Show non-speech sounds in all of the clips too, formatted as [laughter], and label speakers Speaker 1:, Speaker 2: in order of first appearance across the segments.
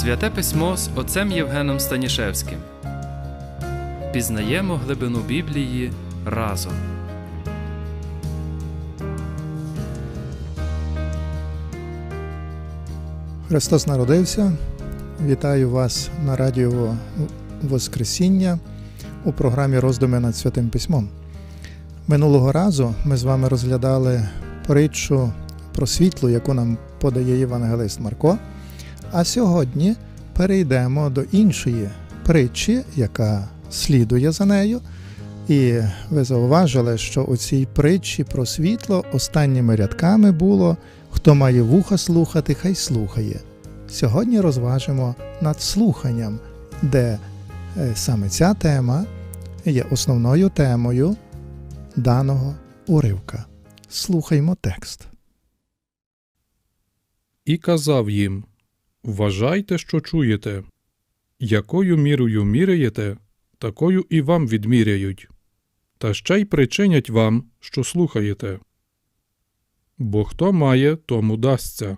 Speaker 1: Святе письмо з отцем Євгеном Станішевським. Пізнаємо глибину Біблії разом.
Speaker 2: Христос народився. Вітаю вас на радіо Воскресіння у програмі Роздуми над Святим Письмом. Минулого разу ми з вами розглядали притчу про світло, яку нам подає євангелист Марко. А сьогодні перейдемо до іншої притчі, яка слідує за нею. І ви зауважили, що у цій притчі про світло останніми рядками було Хто має вуха слухати, хай слухає. Сьогодні розважимо над слуханням, де е, саме ця тема є основною темою даного уривка. Слухаймо текст.
Speaker 3: І казав їм Вважайте, що чуєте. Якою мірою міряєте, такою і вам відміряють, та ще й причинять вам, що слухаєте. Бо хто має, тому дасться,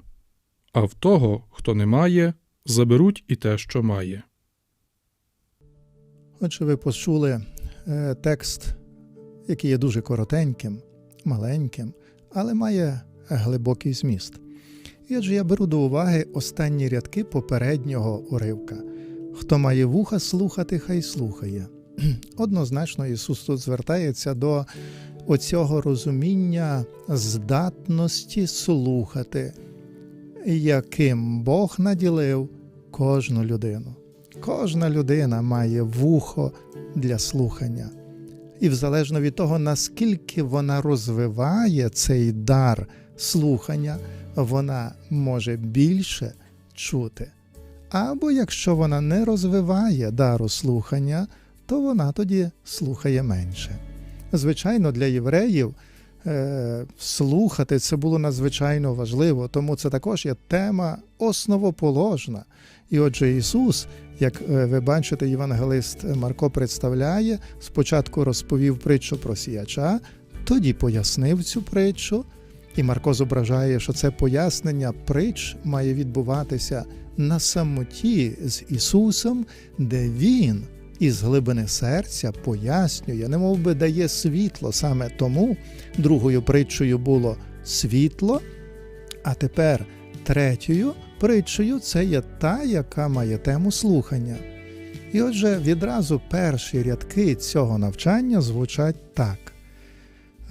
Speaker 3: а в того, хто не має, заберуть і те, що має.
Speaker 2: Отже, ви почули е, текст, який є дуже коротеньким, маленьким, але має глибокий зміст. І отже, я беру до уваги останні рядки попереднього уривка. Хто має вуха слухати, хай слухає. [clears throat] Однозначно, Ісус тут звертається до оцього розуміння здатності слухати, яким Бог наділив кожну людину. Кожна людина має вухо для слухання. І залежно від того, наскільки вона розвиває цей дар слухання, вона може більше чути. Або якщо вона не розвиває дару слухання, то вона тоді слухає менше. Звичайно, для євреїв е, слухати це було надзвичайно важливо, тому це також є тема основоположна. І отже, Ісус, як е, ви бачите, євангелист Марко представляє, спочатку розповів притчу про сіяча, тоді пояснив цю притчу. І Марко зображає, що це пояснення притч має відбуватися на самоті з Ісусом, де Він із глибини серця пояснює, немов би дає світло. Саме тому другою притчею було світло, а тепер третьою притчею це є та, яка має тему слухання. І отже, відразу перші рядки цього навчання звучать так.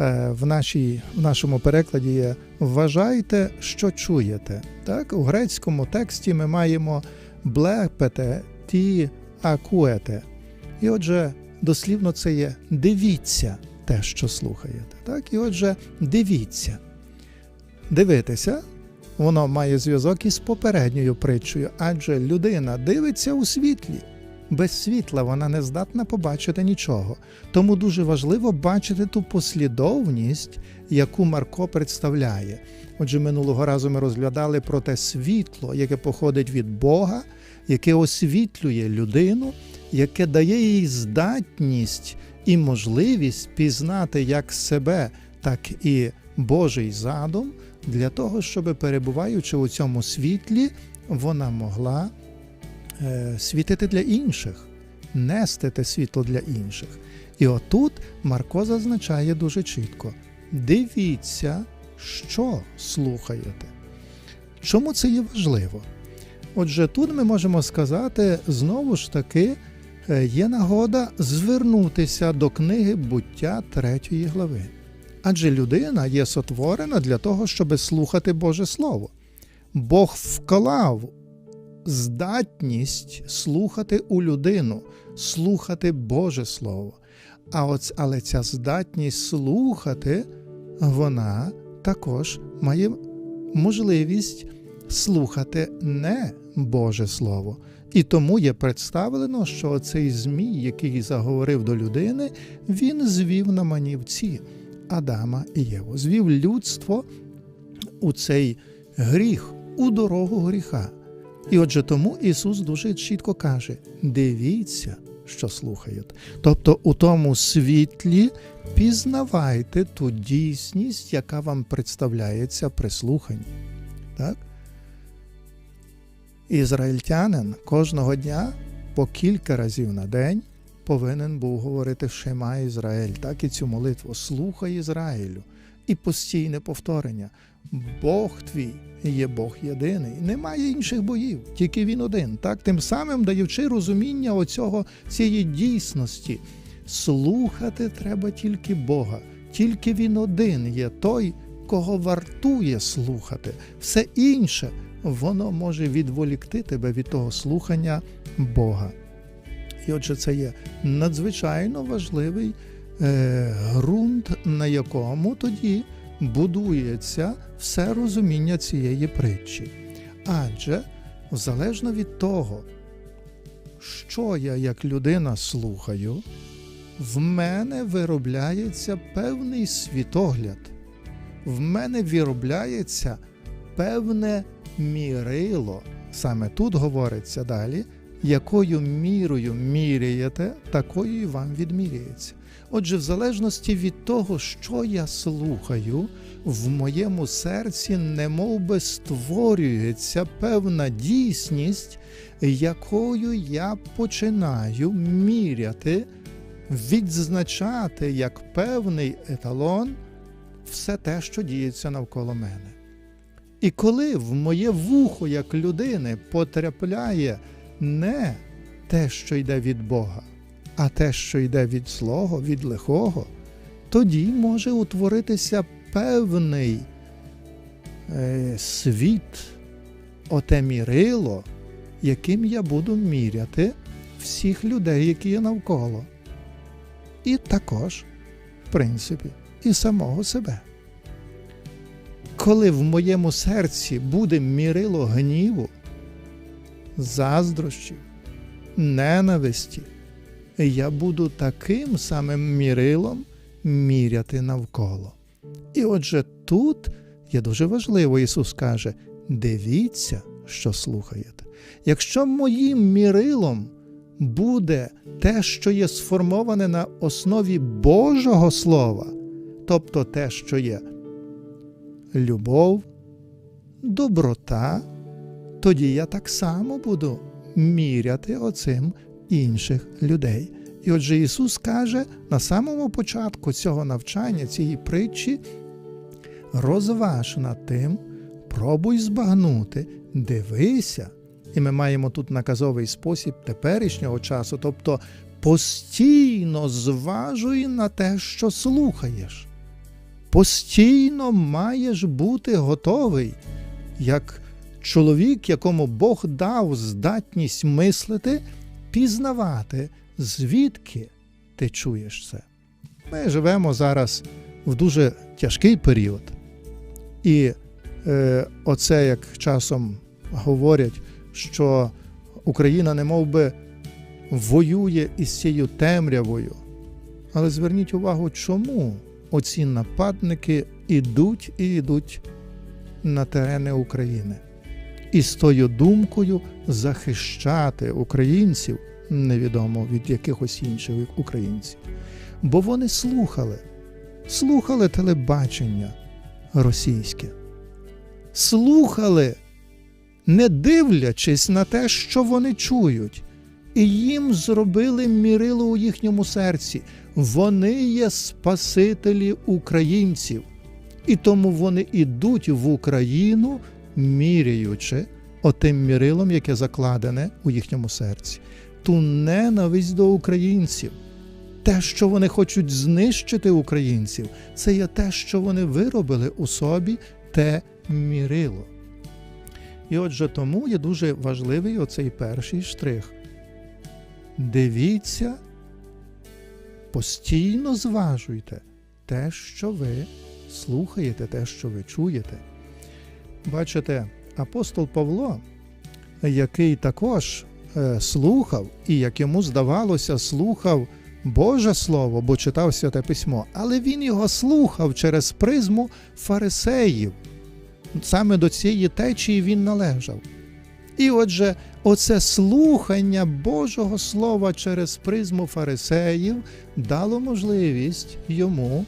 Speaker 2: Е, В, нашій, в нашому перекладі є вважайте, що чуєте. Так? У грецькому тексті ми маємо блепете ті акуете. І отже, дослівно це є дивіться те, що слухаєте. Так? І отже, дивіться. Дивитися, воно має зв'язок із попередньою притчею, адже людина дивиться у світлі. Без світла вона не здатна побачити нічого. Тому дуже важливо бачити ту послідовність, яку Марко представляє. Отже, минулого разу ми розглядали про те світло, яке походить від Бога, яке освітлює людину, яке дає їй здатність і можливість пізнати як себе, так і Божий задум, для того, щоб перебуваючи у цьому світлі, вона могла світити для інших, нести те світло для інших. І отут Марко зазначає дуже чітко: дивіться, що слухаєте. Чому це є важливо? Отже, тут ми можемо сказати знову ж таки, е, є нагода звернутися до книги буття третьої глави. Адже людина є сотворена для того, щоб слухати Боже Слово. Бог вклав здатність слухати у людину, слухати Боже Слово. А от, але ця здатність слухати, вона також має можливість слухати не Боже Слово. І тому є представлено, що цей Змій, який заговорив до людини, він звів на манівці Адама і Єву, звів людство у цей гріх, у дорогу гріха. І отже, тому Ісус дуже чітко каже: дивіться, що слухаєте. Тобто, у тому світлі пізнавайте ту дійсність, яка вам представляється при слуханні. Так? Ізраїльтянин кожного дня по кілька разів на день повинен був говорити Шема Ізраїль, так і цю молитву. Слухай Ізраїлю. І постійне повторення. Бог твій є Бог єдиний. Немає інших богів, тільки він один. Так, тим самим даючи розуміння оцього цієї дійсності. Слухати треба тільки Бога, тільки він один є той, кого вартує слухати. Все інше воно може відволікти тебе від того слухання Бога. І отже, це є надзвичайно важливий ґрунт, на якому тоді будується все розуміння цієї притчі. Адже залежно від того, що я як людина слухаю, в мене виробляється певний світогляд, в мене виробляється певне мірило. Саме тут говориться далі, якою мірою міряєте, такою і вам відміряється. Отже, в залежності від того, що я слухаю, в моєму серці немов би створюється певна дійсність, якою я починаю міряти, відзначати як певний еталон все те, що діється навколо мене. І коли в моє вухо як людини потрапляє не те, що йде від Бога, а те, що йде від злого, від лихого, тоді може утворитися певний е, світ, оте мірило, яким я буду міряти всіх людей, які є навколо. І також, в принципі, і самого себе. Коли в моєму серці буде мірило гніву, заздрощів, ненависті, я буду таким самим мірилом міряти навколо. І отже, тут є дуже важливо, Ісус каже: дивіться, що слухаєте. Якщо моїм мірилом буде те, що є сформоване на основі Божого Слова, тобто те, що є любов, доброта, тоді я так само буду міряти оцим інших людей. І отже, Ісус каже на самому початку цього навчання, цієї притчі, розваж над тим, пробуй збагнути, дивися. І ми маємо тут наказовий спосіб теперішнього часу, тобто постійно зважуй на те, що слухаєш. Постійно маєш бути готовий, як чоловік, якому Бог дав здатність мислити, пізнавати, звідки ти чуєш це. Ми живемо зараз в дуже тяжкий період. І е, оце як часом говорять, що Україна не би воює із цією темрявою. Але зверніть увагу, чому оці нападники ідуть і йдуть на терени України. І з тою думкою захищати українців невідомо від якихось інших українців. Бо вони слухали, слухали телебачення російське, слухали, не дивлячись на те, що вони чують, і їм зробили мірило у їхньому серці. Вони є спасителі українців, і тому вони ідуть в Україну, міряючи отим мірилом, яке закладене у їхньому серці, ту ненависть до українців. Те, що вони хочуть знищити українців, це є те, що вони виробили у собі, те мірило. І отже, тому є дуже важливий оцей перший штрих. Дивіться, постійно зважуйте те, що ви слухаєте, те, що ви чуєте. Бачите, апостол Павло, який також слухав, і як йому здавалося, слухав Боже Слово, бо читав святе письмо, але він його слухав через призму фарисеїв. Саме до цієї течії він належав. І отже, оце слухання Божого Слова через призму фарисеїв дало можливість йому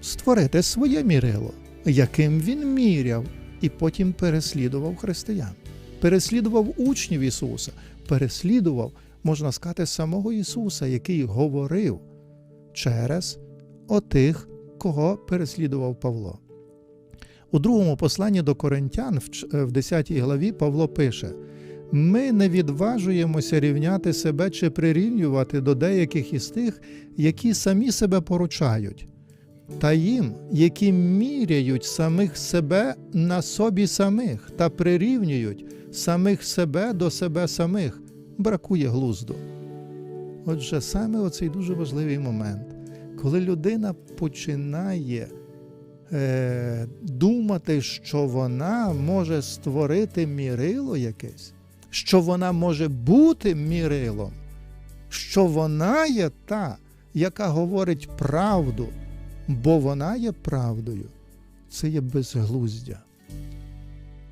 Speaker 2: створити своє мірило, яким він міряв і потім переслідував християн. Переслідував учнів Ісуса, переслідував, можна сказати, самого Ісуса, який говорив через отих, кого переслідував Павло. У другому посланні до Коринтян, в ч- е, 10 главі, Павло пише: Ми не відважуємося рівняти себе чи прирівнювати до деяких із тих, які самі себе поручають, та їм, які міряють самих себе на собі самих та прирівнюють самих себе до себе самих, бракує глузду. Отже, саме оцей дуже важливий момент, коли людина починає е, думати, що вона може створити мірило якесь, що вона може бути мірилом, що вона є та, яка говорить правду, бо вона є правдою, це є безглуздя.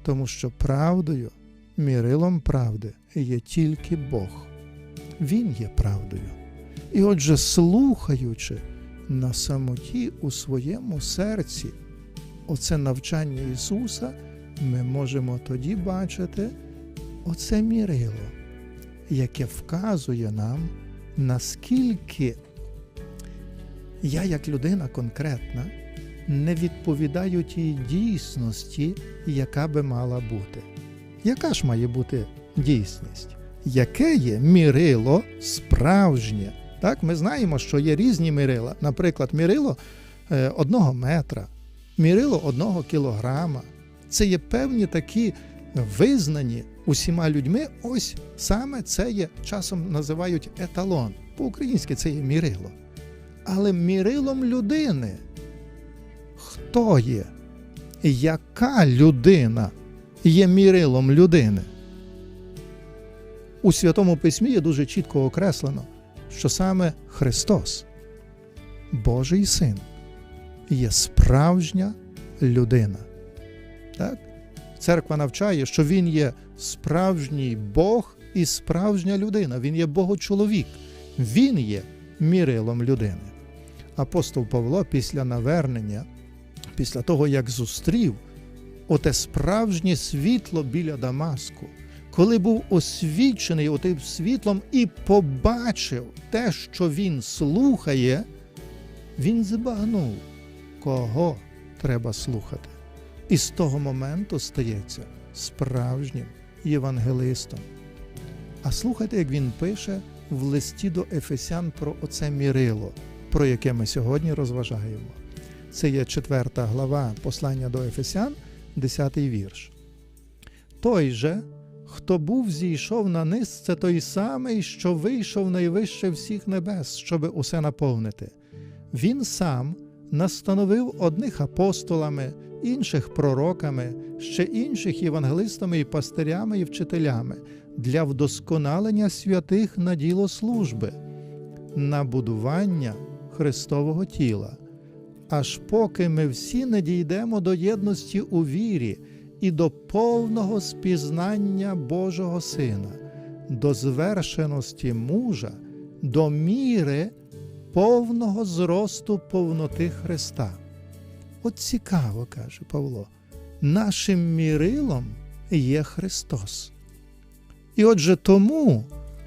Speaker 2: Тому що правдою, мірилом правди є тільки Бог. Він є правдою. І отже, слухаючи на самоті у своєму серці оце навчання Ісуса, ми можемо тоді бачити оце мірило, яке вказує нам, наскільки я, як людина конкретна, не відповідаю тій дійсності, яка би мала бути. Яка ж має бути дійсність? Яке є мірило справжнє? Так, ми знаємо, що є різні мірила. Наприклад, мірило е, одного метра, мірило одного кілограма. Це є певні такі визнані усіма людьми. Ось саме це є часом називають еталон. По-українськи це є мірило. Але мірилом людини. Хто є? Яка людина є мірилом людини? У Святому Письмі є дуже чітко окреслено, що саме Христос, Божий Син, є справжня людина. Так? Церква навчає, що Він є справжній Бог і справжня людина. Він є Богочоловік. Він є мірилом людини. Апостол Павло після навернення, після того, як зустрів оте справжнє світло біля Дамаску, коли був освічений отим світлом і побачив те, що він слухає, він збагнув, кого треба слухати. І з того моменту стається справжнім євангелистом. А слухайте, як він пише в листі до Ефесян про оце мірило, про яке ми сьогодні розважаємо. Це є четверта глава послання до Ефесян, 10 вірш. Той же, хто був зійшов на низ, це той самий, що вийшов найвище всіх небес, щоби усе наповнити. Він сам настановив одних апостолами, інших пророками, ще інших євангелистами і пастирями і вчителями для вдосконалення святих на діло служби, на будування Христового тіла, аж поки ми всі не дійдемо до єдності у вірі і до повного спізнання Божого Сина, до звершеності мужа, до міри повного зросту повноти Христа. От цікаво, каже Павло, нашим мірилом є Христос. І отже тому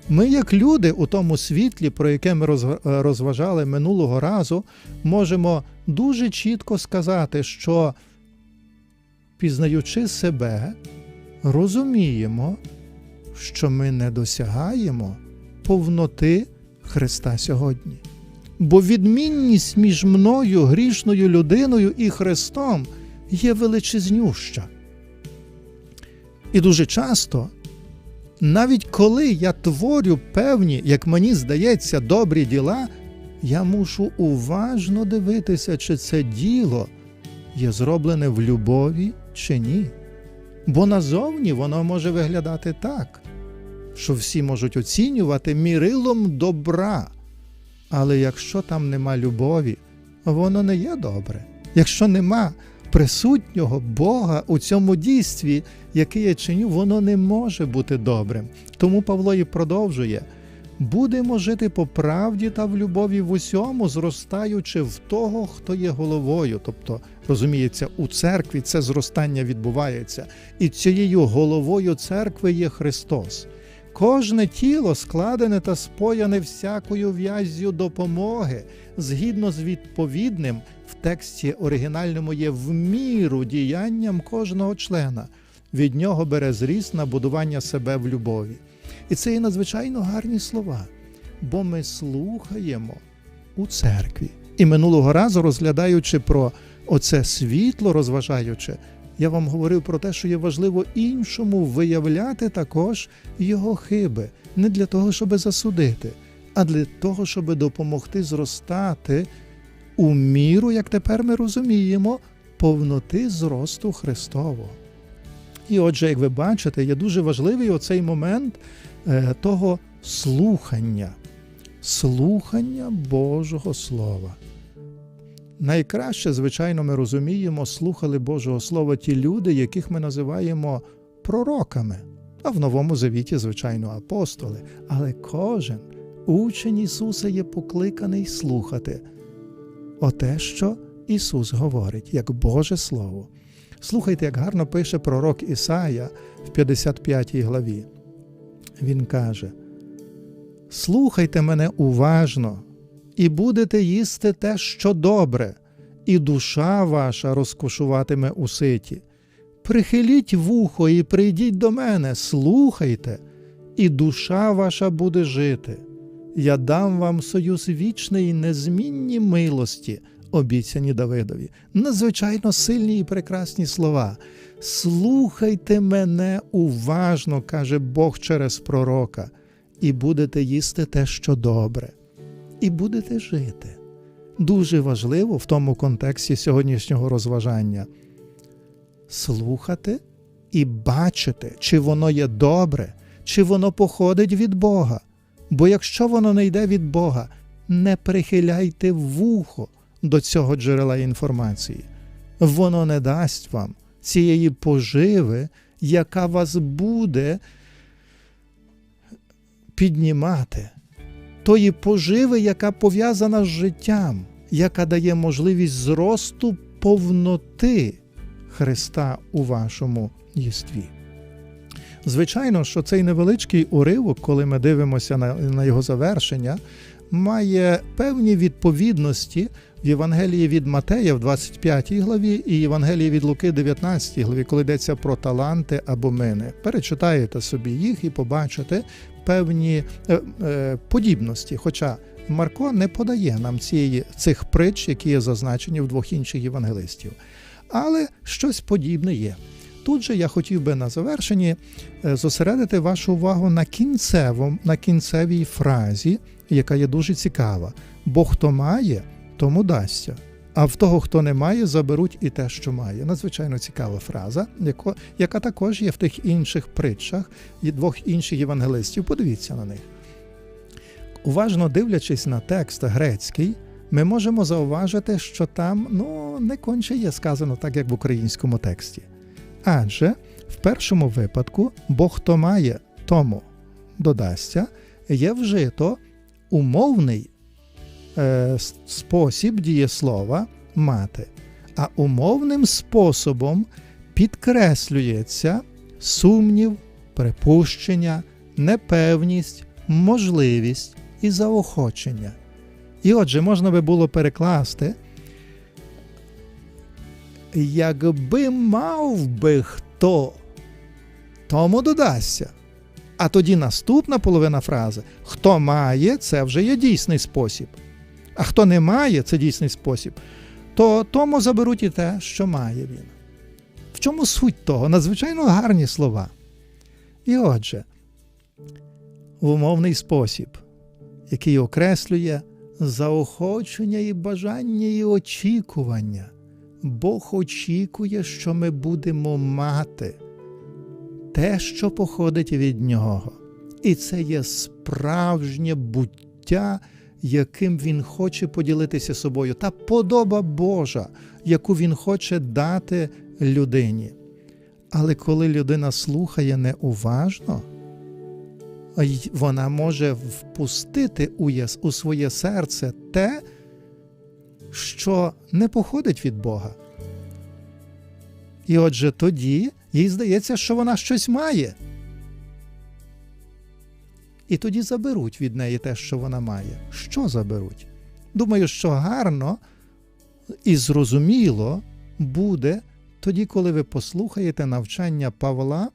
Speaker 2: ми, як люди, у тому світлі, про яке ми розважали минулого разу, можемо дуже чітко сказати, що пізнаючи себе, розуміємо, що ми не досягаємо повноти Христа сьогодні. Бо відмінність між мною, грішною людиною і Христом є величезнюща. І дуже часто, навіть коли я творю певні, як мені здається, добрі діла, я мушу уважно дивитися, чи це діло є зроблене в любові чи ні. Бо назовні воно може виглядати так, що всі можуть оцінювати мірилом добра. Але якщо там нема любові, воно не є добре. Якщо нема присутнього Бога у цьому дійстві, яке я чиню, воно не може бути добрим. Тому Павло і продовжує будемо жити по правді та в любові в усьому, зростаючи в того, хто є головою. Тобто, розуміється, у церкві це зростання відбувається, і цією головою церкви є Христос. Кожне тіло складене та спояне всякою в'яззю допомоги, згідно з відповідним в тексті оригінальному є в міру діянням кожного члена. Від нього бере зріст на будування себе в любові. І це є надзвичайно гарні слова, бо ми слухаємо у церкві. І минулого разу, розглядаючи про оце світло, розважаючи, я вам говорив про те, що є важливо іншому виявляти також його хиби, не для того, щоб засудити, а для того, щоб допомогти зростати у міру, як тепер ми розуміємо, повноти зросту Христового. І отже, як ви бачите, є дуже важливий оцей момент е, того слухання, слухання Божого Слова. Найкраще, звичайно, ми розуміємо, слухали Божого Слова ті люди, яких ми називаємо пророками, а в Новому Завіті, звичайно, апостоли. Але кожен учень Ісуса є покликаний слухати оте, що Ісус говорить, як Боже Слово. Слухайте, як гарно пише пророк Ісая в 55 главі. Він каже: Слухайте мене уважно, і будете їсти те, що добре, і душа ваша розкошуватиме у ситі. Прихиліть вухо і прийдіть до мене, слухайте, і душа ваша буде жити. Я дам вам союз вічний і незмінні милості, обіцяні Давидові. Надзвичайно сильні і прекрасні слова. Слухайте мене уважно, каже Бог через пророка, і будете їсти те, що добре, і будете жити. Дуже важливо в тому контексті сьогоднішнього розважання слухати і бачити, чи воно є добре, чи воно походить від Бога. Бо якщо воно не йде від Бога, не прихиляйте вухо до цього джерела інформації. Воно не дасть вам цієї поживи, яка вас буде піднімати, тої поживи, яка пов'язана з життям, яка дає можливість зросту повноти Христа у вашому єстві. Звичайно, що цей невеличкий уривок, коли ми дивимося на, на його завершення, має певні відповідності в Євангелії від Матея в 25 главі і Євангелії від Луки 19 главі, коли йдеться про таланти або мини. Перечитаєте собі їх і побачите певні е, е, подібності. Хоча Марко не подає нам цієї, цих притч, які є зазначені в двох інших євангелистів. Але щось подібне є. Тут же я хотів би на завершенні е, зосередити вашу увагу на кінцевому, на кінцевій фразі, яка є дуже цікава. Бо хто має, тому дасться. А в того, хто не має, заберуть і те, що має. Надзвичайно цікава фраза, яко, яка також є в тих інших притчах і двох інших євангелистів. Подивіться на них. Уважно дивлячись на текст грецький, ми можемо зауважити, що там ну, не конче є сказано так, як в українському тексті. Адже в першому випадку, бо хто має, тому додасться, є вжито умовний е, спосіб дієслова мати, а умовним способом підкреслюється сумнів, припущення, непевність, можливість і заохочення. І отже, можна би було перекласти, якби мав би хто, тому додасться. А тоді наступна половина фрази: хто має, це вже є дійсний спосіб. А хто не має, це дійсний спосіб, то тому заберуть і те, що має він. В чому суть того? Надзвичайно гарні слова. І отже, в умовний спосіб, який окреслює заохочення і бажання і очікування. Бог очікує, що ми будемо мати те, що походить від нього. І це є справжнє буття, яким Він хоче поділитися собою, та подоба Божа, яку Він хоче дати людині. Але коли людина слухає неуважно, вона може впустити у своє серце те, що не походить від Бога. І отже, тоді їй здається, що вона щось має. І тоді заберуть від неї те, що вона має. Що заберуть? Думаю, що гарно і зрозуміло буде тоді, коли ви послухаєте навчання Павла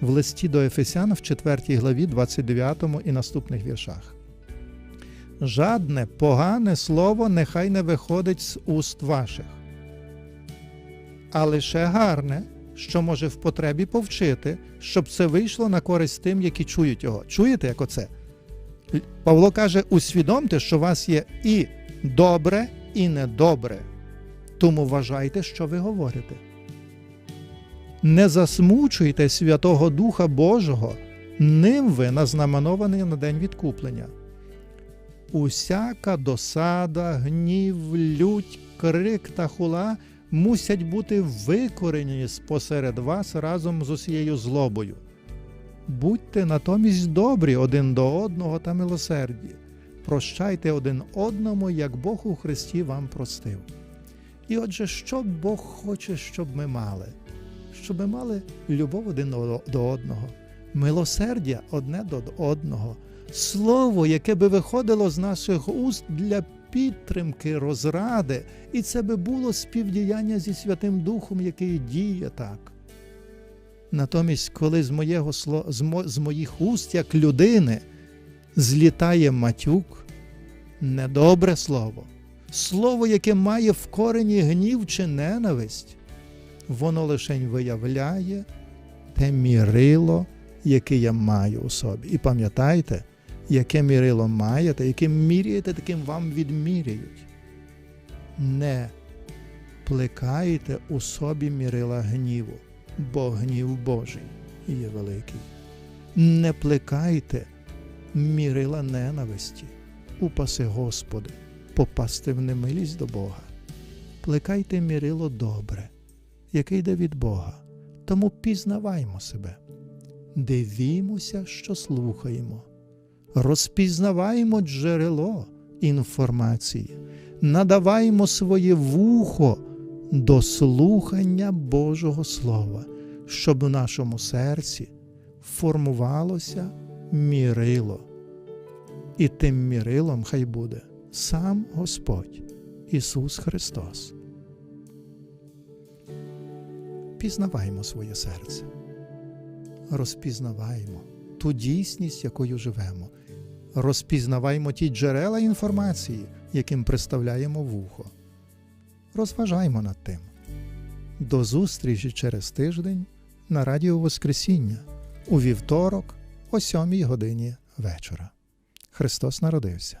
Speaker 2: в листі до Ефесян в 4 главі, 29 і наступних віршах. Жадне погане слово нехай не виходить з уст ваших, а лише гарне, що може в потребі повчити, щоб це вийшло на користь тим, які чують його. Чуєте, як оце? Павло каже: усвідомте, що у вас є і добре, і недобре. Тому вважайте, що ви говорите. Не засмучуйте Святого Духа Божого, ним ви назнаменовані на день відкуплення. Усяка досада, гнів, лють, крик та хула мусять бути викорені спосеред вас разом з усією злобою. Будьте натомість добрі один до одного та милосерді. Прощайте один одному, як Бог у Христі вам простив. І отже, що Бог хоче, щоб ми мали? Щоб ми мали любов один до- одного, милосердя одне до одного, слово, яке би виходило з наших уст для підтримки, розради, і це би було співдіяння зі Святим Духом, який діє так. Натомість, коли з, моєго, з моїх уст, як людини, злітає матюк, недобре слово, слово, яке має в корені гнів чи ненависть, воно лишень виявляє те мірило, яке я маю у собі. І пам'ятайте, яке мірило маєте, яким міряєте, таким вам відміряють. Не плекайте у собі мірила гніву, бо гнів Божий є великий. Не плекайте мірила ненависті, упаси Господи, попасти в немилість до Бога. Плекайте мірило добре, яке йде від Бога. Тому пізнаваймо себе, дивімося, що слухаємо, розпізнаваємо джерело інформації, надаваємо своє вухо до слухання Божого Слова, щоб у нашому серці формувалося мірило. І тим мірилом хай буде сам Господь Ісус Христос. Пізнаваймо своє серце, розпізнаваймо ту дійсність, якою живемо, розпізнаваймо ті джерела інформації, яким представляємо вухо. Розважаймо над тим. До зустрічі через тиждень на Радіо Воскресіння у вівторок о 7 годині вечора. Христос народився.